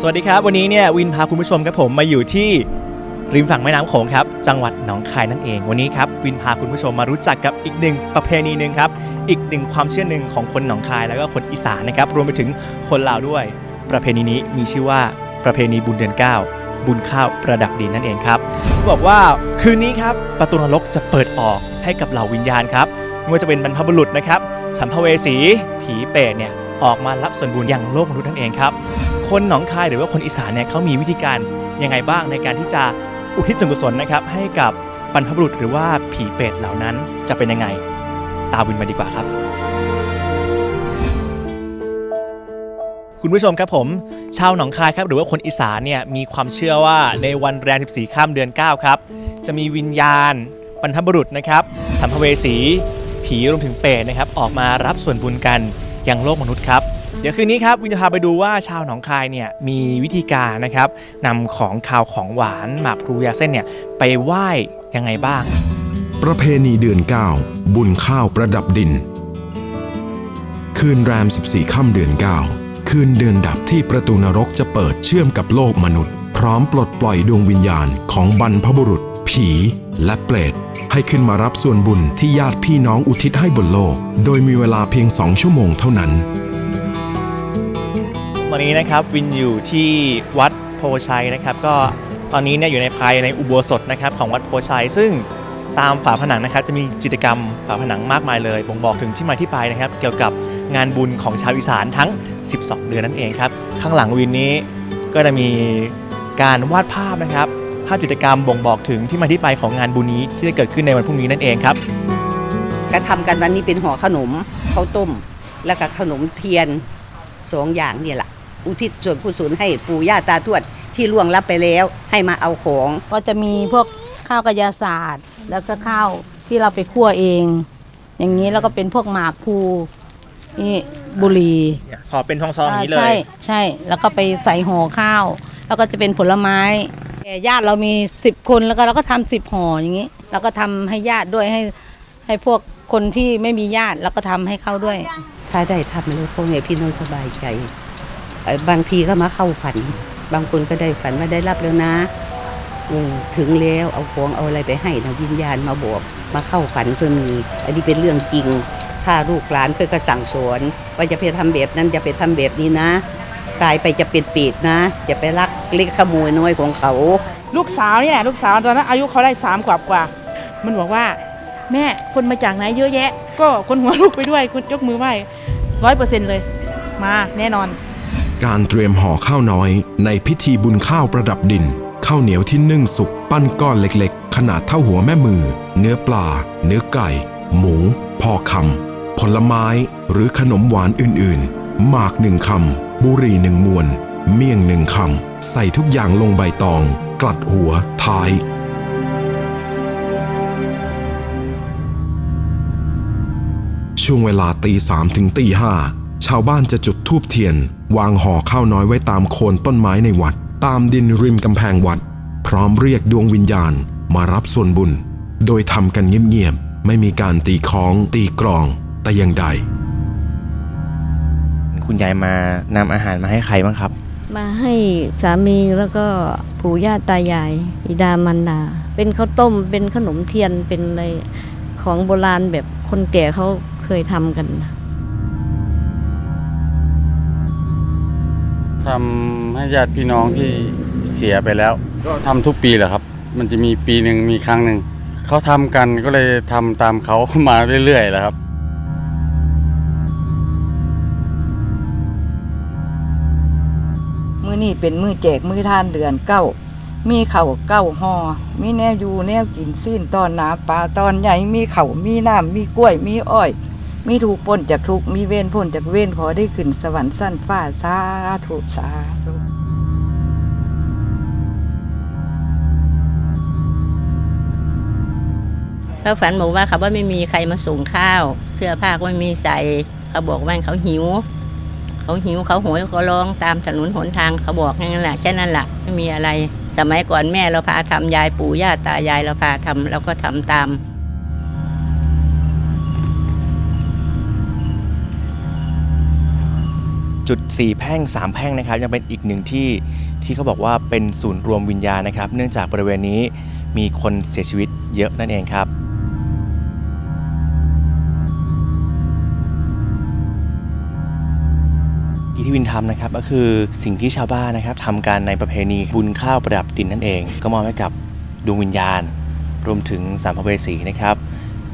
สวัสดีครับ วันนี้เนี่ยวินพาคุณผู้ชมครับผมมาอยู่ที่ริมฝั่งแม่น้ำโขงครับจังหวัดหนองคายนั่นเอง วันนี้ครับวินพาคุณผู้ชมมารู้จักกับอีกหนึ่งประเพณีหนึ่งครับอีกหนึ่งความเชื่อหนึ่งของคนหนองคายแล้วก็คนอีสานนะครับรวมไปถึงคนลาวด้วย ประเพณีนี้มีชื่อว่าประเพณีบุญเดือนเก้าบุญข้าวประดับดินนั่นเองครับบอกว่าคืนนี้ครับประตูนรกจะเปิดออกให้กับเหล่าวิญญาณครับไม่ว่าจะเป็นบรรพบุรุษนะครับสัมภเวสี ผีเปรตเนี่ย ออกมารับส่วนบุญอย่างโลกมนุษย์นั่นเองครับ คนหนองคายหรือว่าคนอีสานเนี่ยเขามีวิธีการยังไงบ้างในการที่จะอุทิศส่วนกุศลนะครับให้กับบรรพบุรุษหรือว่าผีเปรตเหล่านั้นจะเป็นยังไง ตามวินมาดีกว่าครับ คุณผู้ชมครับผม ชาวหนองคายครับหรือว่าคนอีสานเนี่ยมีความเชื่อว่าในวันแรม 14 ข้ามเดือน 9 ครับ จะมีวิญญาณ บรรพบุรุษนะครับสัมภเวสี ผีรวมถึงเปรตนะครับออกมารับส่วนบุญกัน ยังโลกมนุษย์ครับ เดี๋ยวคืนนี้ครับวินจะพาไปดูว่าชาวหนองคายเนี่ยมีวิธีการนะครับนำของคาวของหวานหมากพลูยาเส้นเนี่ยไปไหว้ยังไงบ้าง ประเพณีเดือน 9 บุญข้าวประดับดิน คืนแรม 14 ค่ำเดือน 9 คืนเดือนดับที่ประตูนรกจะเปิดเชื่อมกับโลกมนุษย์ พร้อมปลดปล่อยดวงวิญญาณของบรรพบุรุษ ผี และเปรตให้ขึ้นมารับส่วนบุญที่ญาติพี่น้องอุทิศให้บนโลก โดยมีเวลาเพียงสองชั่วโมงเท่านั้น วันนี้นะครับวินอยู่ที่วัดโพชัยนะครับ ก็ตอนนี้เนี่ยอยู่ในภายในอุโบสถนะครับของวัดโพชัย ซึ่งตามฝาผนังนะครับจะมีกิจกรรมฝาผนังมากมายเลยบ่งบอกถึงที่มาที่ไปนะครับ เกี่ยวกับงานบุญของชาวอีสานทั้ง 12 เดือนนั่นเองครับ ข้างหลังวินนี้ก็จะมีการวาดภาพนะครับ ภาพจิตรกรรมบ่งบอกถึงที่มาที่ไปของงานบุญนี้ ที่จะเกิดขึ้นในวันพรุ่งนี้นั่นเองครับก็ทำกันวันนี้เป็นห่อขนมข้าวต้ม แล้วก็ขนมเทียนสองอย่างเนี่ยแหละอุทิศส่วนกุศลให้ปู่ย่าตาทวดที่ล่วงลับไปแล้วให้มาเอาของ ก็จะมีพวกข้าวกระยาศาสตร์ แล้วก็ข้าวที่เราไปคั่วเอง อย่างนี้แล้วก็เป็นพวกหมากพลูนี่บุหรี่ขอเป็นทองซองอย่างนี้เลใช่ยใช่แล้วก็ไปใส่ห่อข้าว แล้วก็จะเป็นผลไม้แก่ ญาติเรามีสิบคนแล้วก็เราก็ทำสิบห่ออย่างนี้แล้วก็ทำให้ญาติด้วยให้ให้พวกคนที่ไม่มีญาติแล้วก็ทำให้เขาด้วย ถ้าได้ทำแล้วคงให้พี่น้องสบายใจเอ่อบางทีก็มาเข้าฝัน บางคนก็ได้ฝันว่าได้รับแล้วนะอืมถึงแล้วเอาของเอาอะไรไปให้นะวิญญาณมาบอกมาเข้าฝันก็มี อันนี้เป็นเรื่องจริง ถ้าลูกหลานเคยก็สั่งสอนว่าจะไปทำแบบนั้นจะไปทำแบบนี้นะ ตายไปจะเป็นปีดนะอย่าไปรัก เล็กขโมยน้อยของเขา ลูกสาวนี่แหละลูกสาวตอนนั้นอายุเขาได้สามกว่ากว่า มันบอกว่า แม่คนมาจากไหนเยอะแยะ ก็คนหัวลูกไปด้วยคุณยกมือไหว้ร้อยเปอร์เซ็นต์เลย มาแน่นอน การเตรียมห่อข้าวน้อย ในพิธีบุญข้าวประดับดินข้าวเหนียวที่นึ่งสุกปั้นก้อนเล็กๆ ขนาดเท่าหัวแม่มือ เนื้อปลา เนื้อไก่ หมู พอคำผลไม้หรือขนมหวานอื่นๆ หมากหนึ่งคำบุหรี่หนึ่งมวน เมี่ยงหนึ่งคำ ใส่ทุกอย่างลงใบตอง กลัดหัว ท้าย ช่วงเวลาตีสามถึงตีห้าชาวบ้านจะจุดธูปเทียน วางห่อข้าวน้อยไว้ตามโคนต้นไม้ในวัด ตามดินริมกำแพงวัด พร้อมเรียกดวงวิญญาณมารับส่วนบุญ โดยทำกันเงียบๆไม่มีการตีคล้องตีกลอง แต่อย่างใดคุณยายมานำอาหารมาให้ใครบ้างครับ มาให้สามีแล้วก็ปู่ย่าตายายบิดามารดา เป็นข้าวต้มเป็นขนมเทียนเป็นอะไรของโบราณแบบคนแก่เขาเคยทำกันทำให้ญาติพี่น้องที่เสียไปแล้ว ก็ทำทุกปีแหละครับ มันจะมีปีหนึ่งมีครั้งหนึ่งเขาทำกันก็เลยทำตามเขามาเรื่อยๆแหละครับ อนี้เป็นมือแจกมือทานเดือนเก้า มีเข่าเก้าหอมีแนวอยู่แนวกินสิ้นตอนหนาปลาตอนใหญ่มีเข่ามีน้ำมีกล้วยมีอ้อย มีถูกพ้นจากทุกมีเว้นพ้นจากเว้นขอได้ขึ้นสวรรค์สั้นฟ้าสาธุสาธุเขาฝันบอกว่าเขาว่าไม่มีใครมาส่งข้าว เสื้อผ้าก็ไม่มีใส่เขาบอกว่าเขาหิว เขาหิวเขาโหยเขาร้องตามถนนหนทางเขาบอกแค่นั้นแหละแค่นั้นแหละไม่มีอะไร สมัยก่อนแม่เราพาทำยายปู่ย่าตายายเราพาทำเราก็ทำตามจุดสี่แพ่งสามแพ่งนะครับยังเป็นอีกหนึ่งที่ที่เขาบอกว่าเป็นศูนย์รวมวิญญาณนะครับ เนื่องจากบริเวณนี้มีคนเสียชีวิตเยอะนั่นเองครับ อีที่วินทำนะครับก็คือสิ่งที่ชาวบ้านนะครับทำการในประเพณีบุญข้าวประดับดินนั่นเอง ก็มอบให้กับดวงวิญญาณ รวมถึงสามภเวสีนะครับ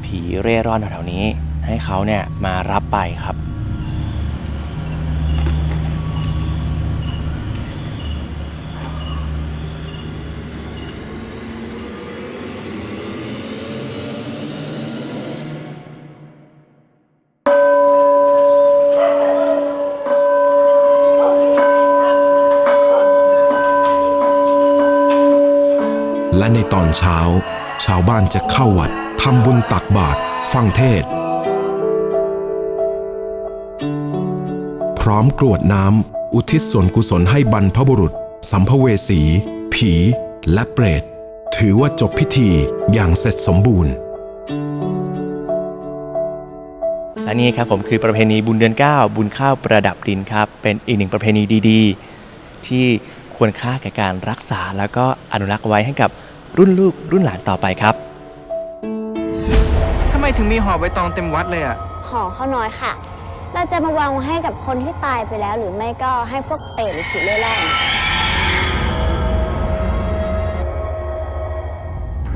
ผีเร่ร่อนแถวๆนี้ ให้เขาเนี่ยมารับไปครับ และในตอนเช้า ชาวบ้านจะเข้าวัดทำบุญตักบาตรฟังเทศ พร้อมกรวดน้ำอุทิศส่วนกุศลให้บรรพบุรุษ สัมภเวสี ผี และเปรต ถือว่าจบพิธีอย่างเสร็จสมบูรณ์และนี่ครับผมคือประเพณีบุญเดือน 9 บุญข้าวประดับดินครับ เป็นอีกหนึ่งประเพณีดี ๆ ที่ ควรค่าแก่การรักษา แล้วก็อนุรักษ์ไว้ให้กับรุ่นลูกรุ่นหลานต่อไปครับ ทำไมถึงมีห่อใบตองเต็มวัดเลยอะ ห่อข้าวน้อยค่ะ เราจะมาวางไว้ให้กับคนที่ตายไปแล้ว หรือไม่ก็ให้พวกเปรตหรือผีเร่ร่อน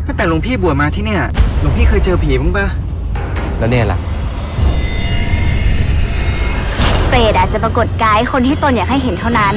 ตั้งแต่หลวงพี่บวชมาที่เนี่ย หลวงพี่เคยเจอผีบ้างปะแล้วเนี่ยล่ะ เปรตอาจจะปรากฏกายคนที่ตนอยากให้เห็นเท่านั้น